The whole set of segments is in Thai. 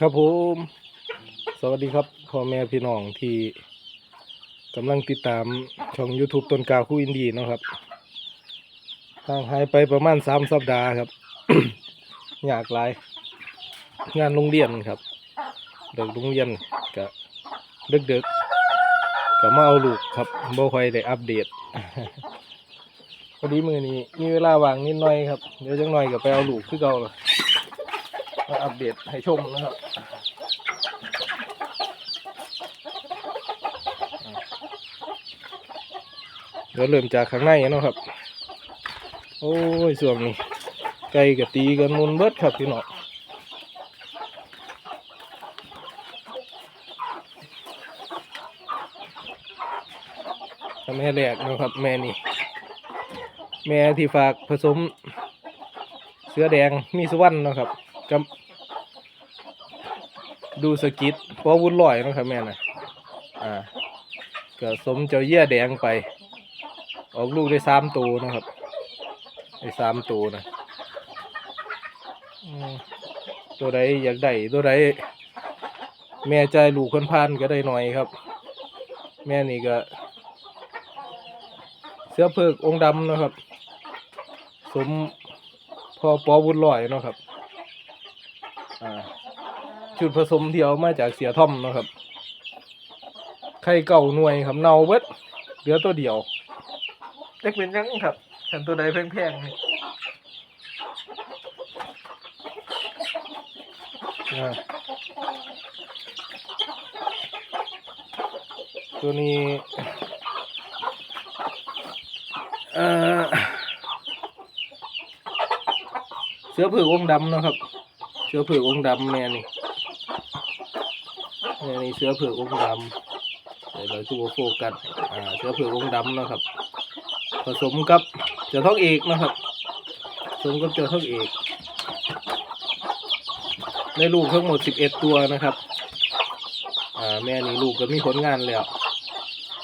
ครับผม สวัสดีครับพ่อแม่พี่น้องที่กำลังติดตามช่อง YouTube ต้นกาคู่อินดีเนาะครับห่างหายไปประมาณสามสัปดาห์ครับ อยากหลาย งานโรงเรียนครับ เด็กโรงเรียนก็เด็กๆก็มาเอาลูกครับบ่ค่อยได้อัปเดตพอดีมือนี้มีเวลาว่างนิดหน่อยครับเดี๋ยวจังหน่อยก็ไปเอาลูกคือเก่าละ มาอัปเดตให้ชมนะครับเดี๋ยวเริ่มจากข้างในเนาะครับ โอ้ยส่วนนี้ไก่กับตีกันมุนเบิดครับพี่น้องแม่แรกนะครับ แม่นี่แม่ที่ฝากผสม เสือแดงมีสุวรรณนะครับกับ ดูสกิดพอวุ้นลอยนะครับแม่นะอ่าก็สมเจ้าเยี่ยแดงไป ออกลูกได้สามตัวนะครับได้สามตัวนะตัวใดอยากได้ตัวใดแม่ใจายลูกคนพานก็ได้หน่อยครับ แม่นี่ก็ เสื้อเพิกองดำนะครับ สมพอปอบุญลอยนะครับ ชุดผสมที่เอามาจากเสียท่อมเนาะครับ ไข่เก่าหน่วยครับเนาเบิดเหลือตัวเดียวเล็กเป็นยังครับขันตัวใดแพงๆนี่อ่าตัวนี้เอ่อเสือผือกองค์ดำเนาะครับ เสือผือกองค์ดำแม่นี่ แม่นี่เสื้อผือกองค์ดำเดี๋ยวเราจะโฟกัสอ่าเสื้อผือกองค์ดำนะครับ ผสมกับเจ้าทองเอกนะครับ ผสมกับเจ้าทองเอกได้ลูกทั้งหมดสิบเอ็ดตัวนะครับอ่าแม่นี่ลูกก็มีผลงานแล้ว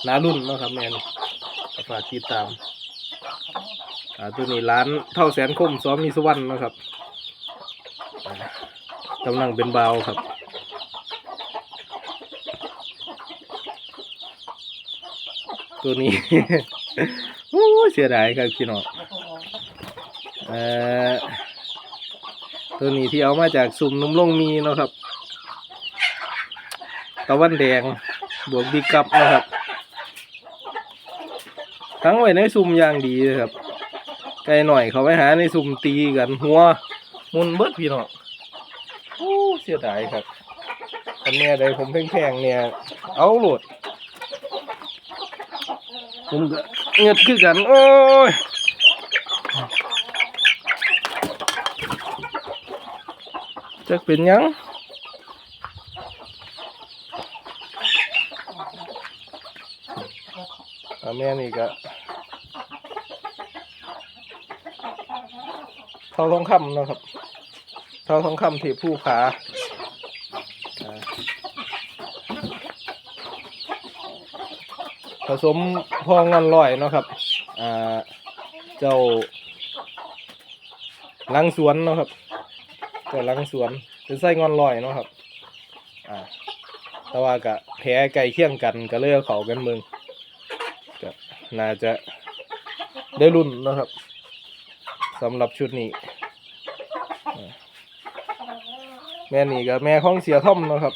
น้ารุ่นนะครับแม่นฝากติดตามอ่าตัวนี้ร้านเท่าแสนคมซ้อมมีสวรรค์นะครับกำลังเป็นเบาครับ ตัวนี้ โอ้เสียดายครับพี่น้องเอ่อตัวนี้ที่เอามาจากสุ่มนุ่มลงมีเนาะครับ ตะวันแดง บวกดีกับนะครับทั้งไว้ในสุ่มอย่างดีเลยครับ ไกลหน่อยเขาไปหาในสุ่มตีกัน หัวมุนเบิดพี่น้องโอ้เสียดายครับอันเนี้ยใดผมแพงๆเนี่ย เอาโหลด ผมก็เงียบคือกัน โอ้ยจะเป็นยังอาแม่นี่ก็เท่าทองคำนะครับเท่าทองคำที่ผู้ขา ผสมพองอนลอยเนาะครับอ่าเจ้าลังสวนเนาะครับเจ้าลังสวนเป็นไส้งอนลอยเนาะครับอ่าแต่ว่ากะแพ้ไก่เคี่ยงกันก็เลยเอาเขากันมืองก็น่าจะได้รุ่นนะครับสำหรับชุดนี้ แม่นี่กับแม่ของเสียท่อมนะครับ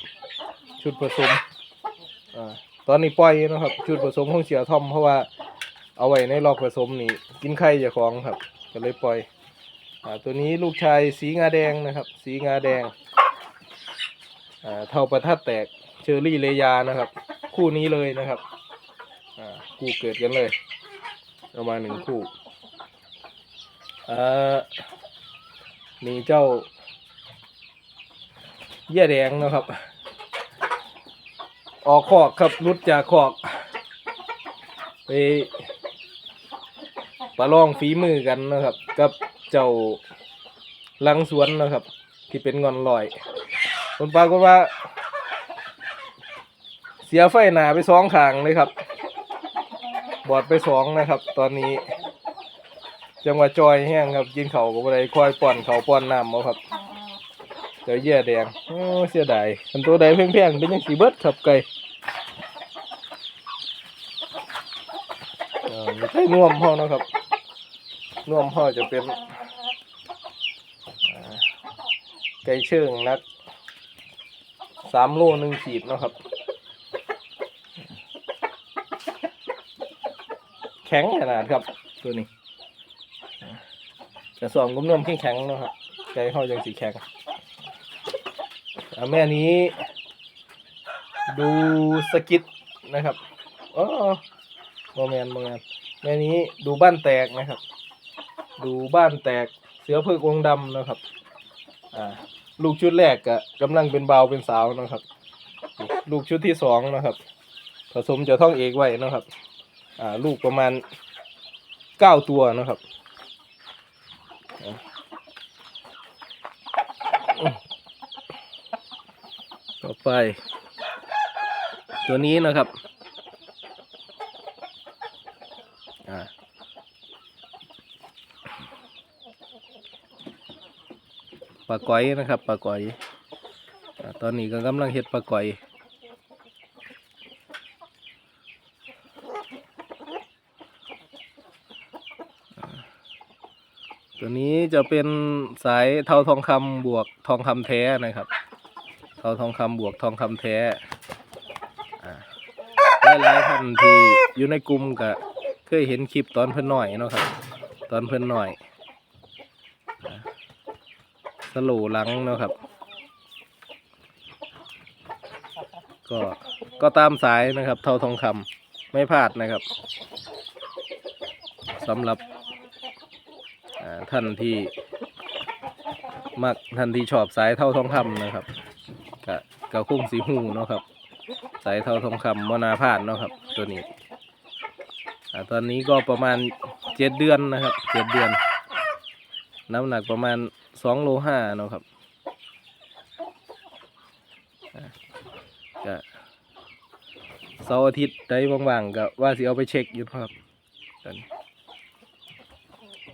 ชุดผสม ตอนนี้ปล่อยนะครับชุดผสมของเสียทอมเพราะว่าเอาไว้ในรอบผสมนี่กินไข่เจะของครับ ก็เลยปล่อยอตัวนี้ลูกชายสีงาแดงนะครับ สีงาแดงเท่าประทัดแตกเชอรี่เลยานะครับ คู่นี้เลยนะครับคู่เกิดกันเลยประมาณหนึ่งคู่อ่ามีเจ้าเยี่ยแดงนะครับ ออกคอกครับรุดจากคอก ไปประลองฝีมือกันนะครับ กับเจ้าลังสวนนะครับ ที่เป็นงอนลอยผลปรากฏว่า เสียไฟหนาไปสองขางเลยครับ บอดไปสองนะครับ ตอนนี้ จังหวะจอยแห้งครับ กินเขาก็บ่ได้คอยป้อนเขาป้อนน้ำเอาครับ เจ้าเยี่ยแดงโอ้เสียดายอันตัวใดแพงๆเป็นยังสีเบิดครับไก่ไม่ใช่น่วมพ่อนะครับน่วมพ่อจะเป็นไก่เชิงนักสามโลหนึ่งขีดนะครับ แข็งขนาดครับตัวนี้จะสอมกุ้มนมแข็งๆนะครับไก่เขายังสีแข็ง แม่นี้ ดูสกิดนะครับอ๋อโมแมนโมแมนแม่นี้ดูบ้านแตกนะครับ ดูบ้านแตกเสือเพิกวงดำนะครับ อ่า ลูกชุดแรกก็กำลังเป็นเบาเป็นสาวนะครับ ลูกชุดที่สองนะครับ ผสมจะท่องเอกไว้นะครับ อ่า ลูกประมาณเก้าตัวนะครับ ต่อไป ตัวนี้นะครับปลาก๋อยนะครับปลาก๋อยอตอนนี้ก็กำลังเฮ็ดปลาก๋อยอตัวนี้จะเป็นสายเทาทองคำบวกทองคำแท้นะครับ เทาทองคำบวกทองคำแท้อ่าหลายท่านที่อยู่ในกลุ่มก็เคยเห็นคลิปตอนเพิ่นหน่อยเนาะครับ ตอนเพิ่นหน่อยอสโลหลังเนาะครับ ก็ก็ตามสายนะครับ เท่าทองคำไม่พลาดนะครับสำหรับท่านที่มักท่านที่ชอบสายเท่าทองคำนะครับ กะกะคุ้งสีหูเนาะครับ สายเท่าทองคำมนาพาดเนาะครับ ตัวนี้อตอนนี้ก็ประมาณเจ็ดเดือนนะครับเจ็ดเดือน น้ำหนักประมาณสองโลห้าเนาะครับกะเสาร์อาทิตย์ได้ว่างๆก็ว่าสิเอาไปเช็คอยู่ครับตอน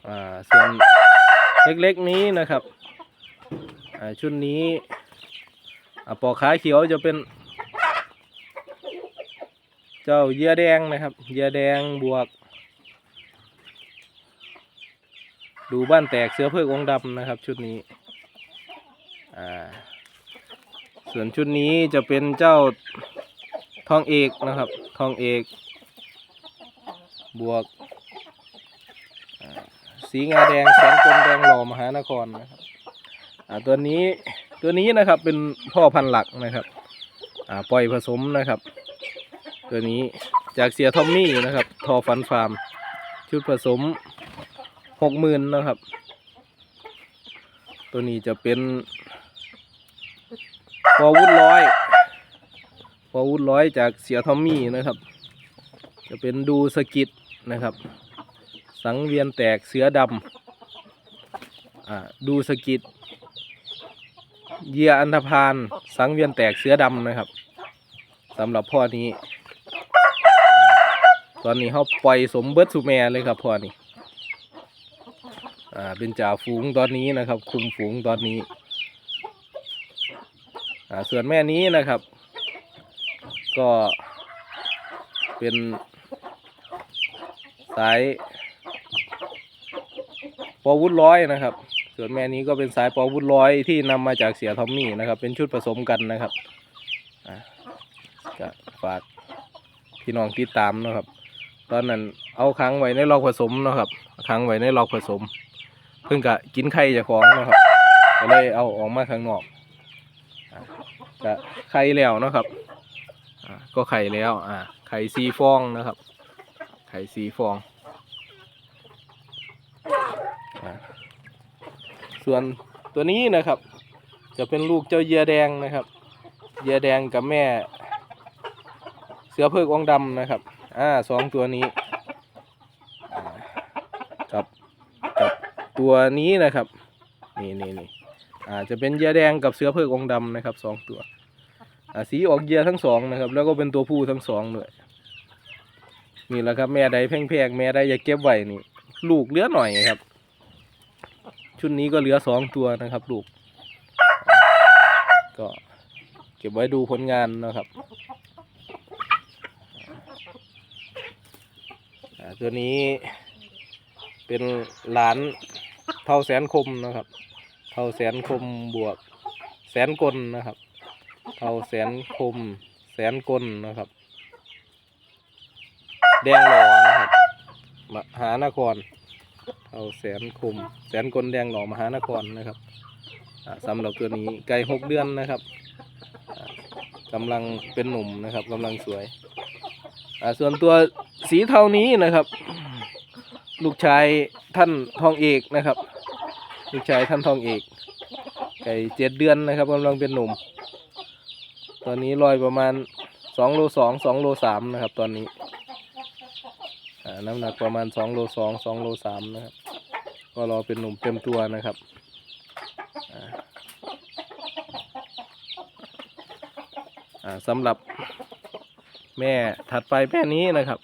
อ่าส่วนเล็กๆนี้นะครับ อ่าชุดนี้ ปอกขาเขียวจะเป็น เจ้าเยื่อแดงนะครับ เยื่อแดงบวก ดูบ้านแตกเสือเพือกองดำนะครับ ชุดนี้อ่าส่วนชุดนี้จะเป็นเจ้าทองเอกนะครับ ทองเอก บวกสีงาแดงแสงกลแดงหล่อมหานครนะครับอ่าตัวนี้ ตัวนี้นะครับเป็นพ่อพันธุ์หลักนะครับ อ่าปล่อยผสมนะครับ ตัวนี้จากเสียทอมมี่นะครับ ทอฟันฟาร์ม ชุดผสมหกหมื่นนะครับ ตัวนี้จะเป็นพอวุฒร้อยพอวุฒร้อยจากเสียทอมมี่นะครับ จะเป็นดูสกิดนะครับ สังเวียนแตกเสือดำอ่าดูสกิด เหยียอันธพาลสังเวียนแตกเสือดำนะครับสำหรับพ่อนี้ ตอนนี้เขาปล่อยสมเบิดสุแม่เลยครับพ่อนี้อ่าเป็นจ่าฝูงตอนนี้นะครับ คุมฝูงตอนนี้อ่าส่วนแม่นี้นะครับ ก็เป็นสายปอวุฒร้อยนะครับ ส่วนแม่นี้ก็เป็นสายปอวุฒร้อยที่นำมาจากเสียทอมมี่นะครับ เป็นชุดผสมกันนะครับอะก็ฝากพี่น้องติดตามนะครับ ตอนนั้นเอาค้างไว้ในลอกผสมนะครับค้างไว้ในลอกผสม เพิ่งกะกินไข่จากของนะครับก็เลยเอาออกมาข้างนอกอะก็ไข่แล้วนะครับก็ไข่แล้วอะไข่สีฟองนะครับ ไข่สีฟองอะ ส่วนตัวนี้นะครับ จะเป็นลูกเจ้าเยียแดงนะครับ เยียแดงกับแม่ เสือเพิกองดำนะครับอ่าสองตัวนี้กับกับตัวนี้นะครับนี่นี่นี่อ่าจะเป็นเยียแดงกับเสือเพิกองดำนะครับสองตัวอ่าสีออกเยียทั้งสองนะครับ แล้วก็เป็นตัวผู้ทั้งสองด้วยนี่แหละครับแม่ใดแพงๆแม่ใดอยากเก็บไว้นี่ลูกเลือหน่อยครับ ชุดนี้ก็เหลือสองตัวนะครับลูก ก็เก็บไว้ดูผลงานนะครับ ตัวนี้เป็นหลานเท่าแสนคมนะครับ เท่าแสนคมบวกแสนกลนะครับ เท่าแสนคมแสนกลนะครับ แดงหล่อนะครับ มหานคร เท่าแสนคมแสนกลแดงหล่อมหานครนะครับอ่าสำหรับตัวนี้ไก่หกเดือนนะครับอ่ากำลังเป็นหนุ่มนะครับกำลังสวยส่วนตัวสีเทานี้นะครับ ลูกชายท่านทองเอกนะครับ ลูกชายท่านทองเอก ไก่เจ็ดเดือนนะครับกำลังเป็นหนุ่ม ตอนนี้ลอยประมาณสองโลสองสองโลสามนะครับ ตอนนี้ น้ำหนักประมาณสองโลสองสองโลสามนะครับ ก็รอเป็นหนุ่มเต็มตัวนะครับอ่าสำหรับแม่ถัดไปแม่นี้นะครับ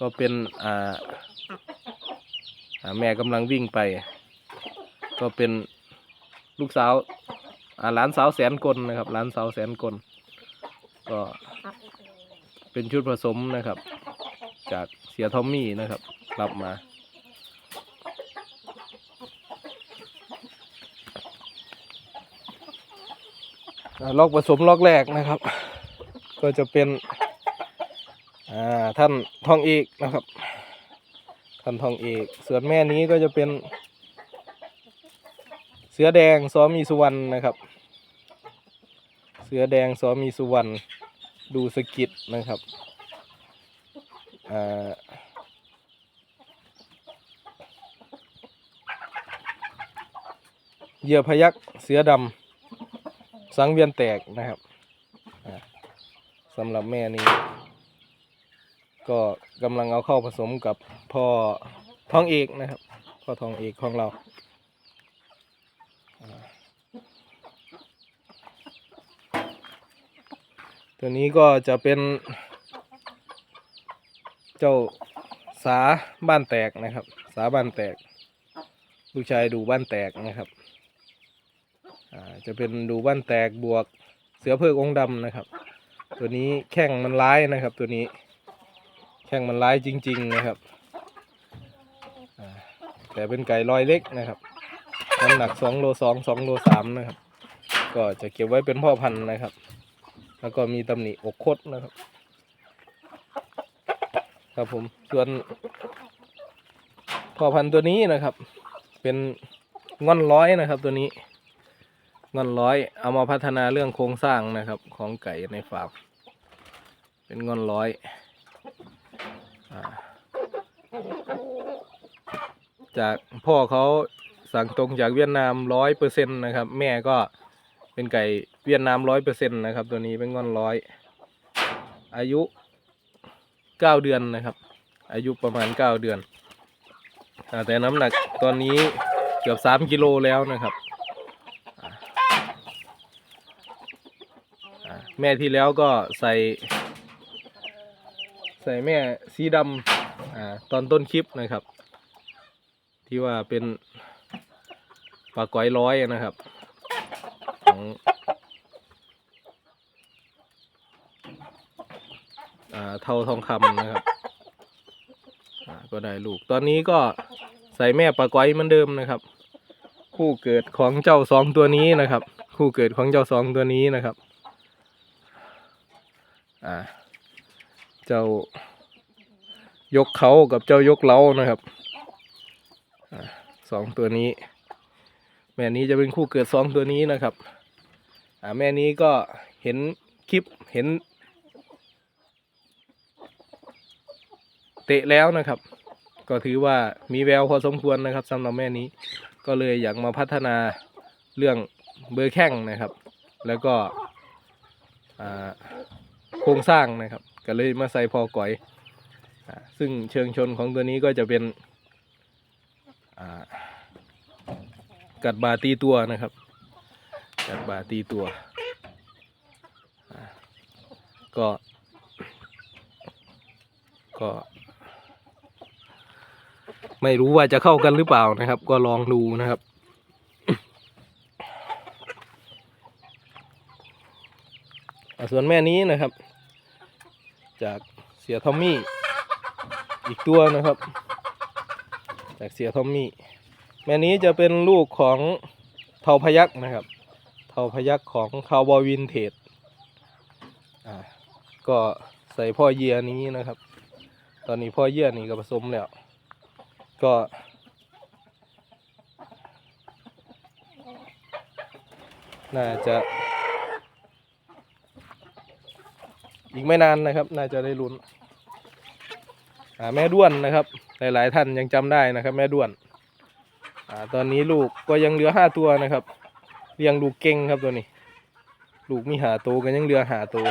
ก็เป็นอ่าแม่กำลังวิ่งไป ก็เป็นลูกสาวอ่าหลานสาวแสนกลนะครับหลานสาวแสนกลก็เป็นชุดผสมนะครับ จากเสียทอมมี่นะครับ รับมา ล็อกผสมล็อกแรกนะครับ ก็จะเป็นท่านทองเอกนะครับ ท่านทองเอกส่วนแม่นี้ก็จะเป็น เสือแดงซอมีสุวรรณนะครับ เสือแดงซอมีสุวรรณดูสกิดนะครับ เหยื่อพยักเสือดำสังเวียนแตกนะครับสำหรับแม่นี้ ก็กำลังเอาเข้าผสมกับพ่อทองเอกนะครับ พ่อทองเอกของเราตัวนี้ก็จะเป็น เจ้าสาบ้านแตกนะครับ สาบ้านแตก ลูกชายดูบ้านแตกนะครับอ่าจะเป็นดูบ้านแตกบวกเสือเพิกองดำนะครับ ตัวนี้แข้งมันร้ายนะครับ ตัวนี้ แข้งมันร้ายจริง ๆนะครับอ่าแต่เป็นไก่ลอยเล็กนะครับน้ำหนักสองโลสองสองโลสามนะครับ ก็จะเก็บไว้เป็นพ่อพันธุ์นะครับ แล้วก็มีตำหนิอกคดนะครับ ครับผมส่วนพ่อพันธุ์ตัวนี้นะครับ เป็นง่อนร้อยนะครับ ตัวนี้งินร้อย เอามาพัฒนาเรื่องโครงสร้างนะครับ ของไก่ในฟาร์มเป็นงินร้อยอจากพ่อเขาสั่งตรงจากเวียดนามร้อยเปอร์เซ็นต์นะครับ แม่ก็เป็นไก่เวียดนามร้อยเปอร์เซ็นต์นะครับ ตัวนี้เป็นงินร้อย อายุ เก้าเดือนนะครับ อายุประมาณเก้าเดือนอแต่น้ำหนักตอนนี้เกือบสามกิโลแล้วนะครับ แม่ที่แล้วก็ใส่ ใส่แม่สีดำอตอนต้นคลิปนะครับ ที่ว่าเป็นปลาก้อยร้อยนะครับ ของอ่า เท่าทองคำนะครับอ่าก็ได้ลูก ตอนนี้ก็ใส่แม่ปลาก้อยเหมือนเดิมนะครับ คู่เกิดของเจ้าสองตัวนี้นะครับ คู่เกิดของเจ้าสองตัวนี้นะครับอ่าเจ้ายกเขากับเจ้ายกเล้านะครับอาสองตัวนี้ แม่นี้จะเป็นคู่เกิดสองตัวนี้นะครับอ่าแม่นี้ก็เห็นคลิปเห็น เตะแล้วนะครับ ก็ถือว่ามีแววพอสมควรนะครับสำหรับแม่นี้ ก็เลยอยากมาพัฒนาเรื่องเบอร์แข้งนะครับ แล้วก็โครงสร้างนะครับ ก็เลยมาใส่พอก่อยอซึ่งเชิงชนของตัวนี้ก็จะเป็นกัดบาตีตัวนะครับ กัดบาตีตัว ก็ ก็ ไม่รู้ว่าจะเข้ากันหรือเปล่านะครับ ก็ลองดูนะครับ ส่วนแม่นี้นะครับ จากเสียทอมมี่ อีกตัวนะครับ จากเสียทอมมี่ แม่นี้จะเป็นลูกของเทาพยักนะครับ เทาพยักของคาวบอยวินเทจอ่าก็ใส่พ่อเยียนี้นะครับ ตอนนี้พ่อเยียนี่ก็ผสมแล้ว ก็ น่าจะ อีกไม่นานนะครับ น่าจะได้ลุ้นแม่ด้วนนะครับ หลายๆท่านยังจำได้นะครับ แม่ด้วนอตอนนี้ลูกก็ยังเหลือห้าตัวนะครับ เลี้ยงลูกเก่งครับตัวนี้ ลูกมีหาตัวกันยังเหลือหาตัว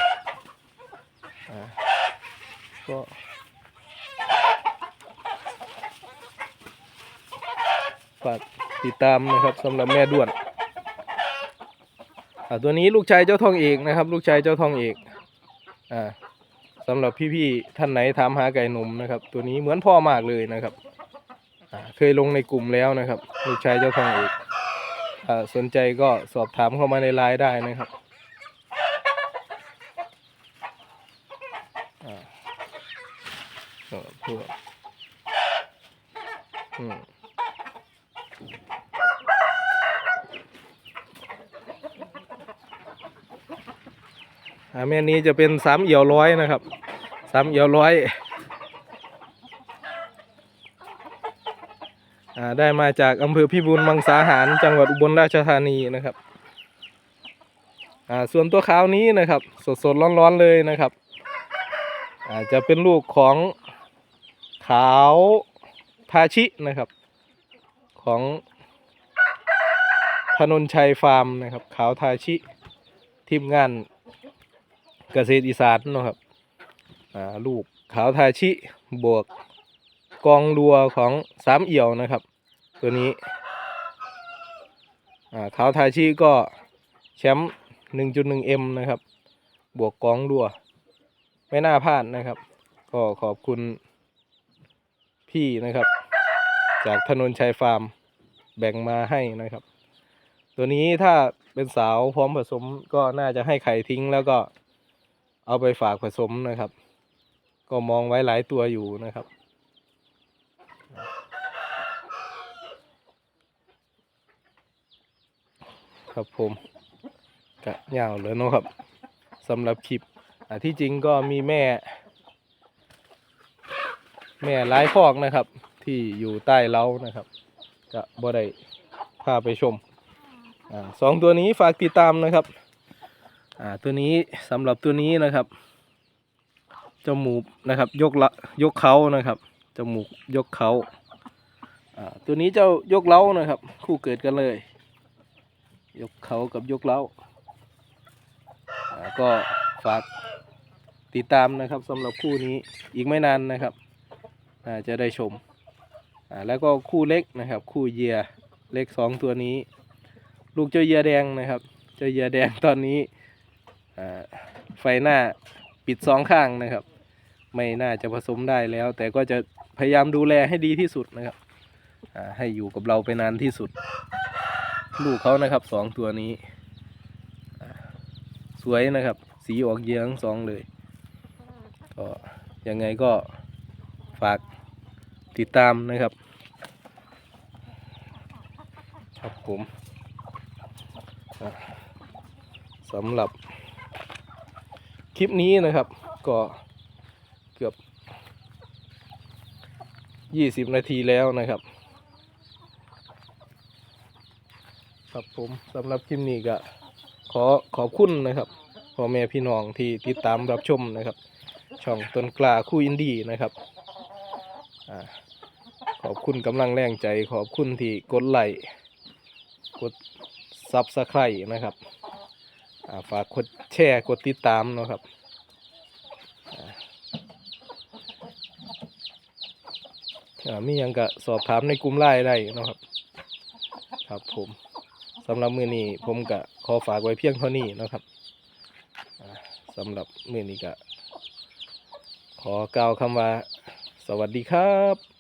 ก็ ฝากติดตามนะครับสำหรับแม่ด้วนอ่าตัวนี้ลูกชายเจ้าทองเอกนะครับ ลูกชายเจ้าทองเอกอ่าสำหรับพี่ๆท่านไหนถามหาไก่หนุ่มนะครับ ตัวนี้เหมือนพ่อมากเลยนะครับอ่าเคยลงในกลุ่มแล้วนะครับ ลูกชายเจ้าทองเอกอ่าสนใจก็สอบถามเข้ามาในไลน์ได้นะครับอ่าก็พวกอืม แม่นี้จะเป็นสามเอี่ยวร้อยนะครับสามเอี่ยวร้อยอ่าได้มาจากอำเภอพิบูลมังสาหารจังหวัดอุบลราชธานีนะครับอ่าส่วนตัวขาวนี้นะครับ สดสดร้อนร้อนๆเลยนะครับอ่าจะเป็นลูกของขาวทาชินะครับ ของธนนชัยฟาร์มนะครับ ขาวทาชิทีมงาน เกษตรอีสานเนาะครับอ่าลูกขาวทาชิบวกกองรัวของสามเอี่ยวนะครับ ตัวนี้อ่าขาวทาชิก็แชมป์1.1 M นะครับ บวกกองรัว ไม่น่าพลาดนะครับ ก็ขอบคุณพี่นะครับ จากถนนชัยฟาร์มแบ่งมาให้นะครับ ตัวนี้ถ้าเป็นสาวพร้อมผสมก็น่าจะให้ไข่ทิ้งแล้วก็ เอาไปฝากผสมนะครับ ก็มองไว้หลายตัวอยู่นะครับ ครับผมกะยาวเลยเนาะครับสำหรับคลิปอ่ที่จริงก็มีแม่ แม่หลายคอกนะครับ ที่อยู่ใต้เล้านะครับก็บ่ได้พาไปชมอ่าสองตัวนี้ฝากติดตามนะครับ อ่าตัวนี้สำหรับตัวนี้นะครับจมูกนะครับ ยกละยกเขานะครับจมูกยกเขาอ่าตัวนี้เจ้ายกเล้านะครับ คู่เกิดกันเลย ยกเขากับยกเล้าอ่าก็ฝากติดตามนะครับสำหรับคู่นี้อีกไม่นานนะครับอ่าจะได้ชมอ่าแล้วก็คู่เล็กนะครับ คู่เหยียเล็กสองตัวนี้ ลูกเจ้าเหยียแดงนะครับ เจ้าเหยียแดงตอนนี้ ไฟหน้าปิดสองข้างนะครับ ไม่น่าจะผสมได้แล้ว แต่ก็จะพยายามดูแลให้ดีที่สุดนะครับให้อยู่กับเราไปนานที่สุด ลูกเขานะครับสองตัวนี้ สวยนะครับ สีออกเยื้องสองเลย ก็ยังไงก็ฝากติดตามนะครับ ครับผมสำหรับ คลิปนี้นะครับ ก็เกือบ20นาทีแล้วนะครับ ครับผมสำหรับคลิปนี้ก็ขอขอบคุณนะครับพ่อแม่พี่น้องที่ติดตามรับชมนะครับ ช่องต้นกล้าคู่อินดี้นะครับอขอบคุณกำลังแรงใจ ขอบคุณที่กดไลค์กดซับสไครต์นะครับ ฝากกดแชร์กดติดตามนะครับอ่าอ่ามียังก็สอบถามในกลุ่มไลน์ได้นะครับ ครับผมสำหรับมือนี้ผมก็ขอฝากไว้เพียงเท่านี้นะครับสำหรับมือนี้ก็ขอกล่าวคำว่า สวัสดีครับ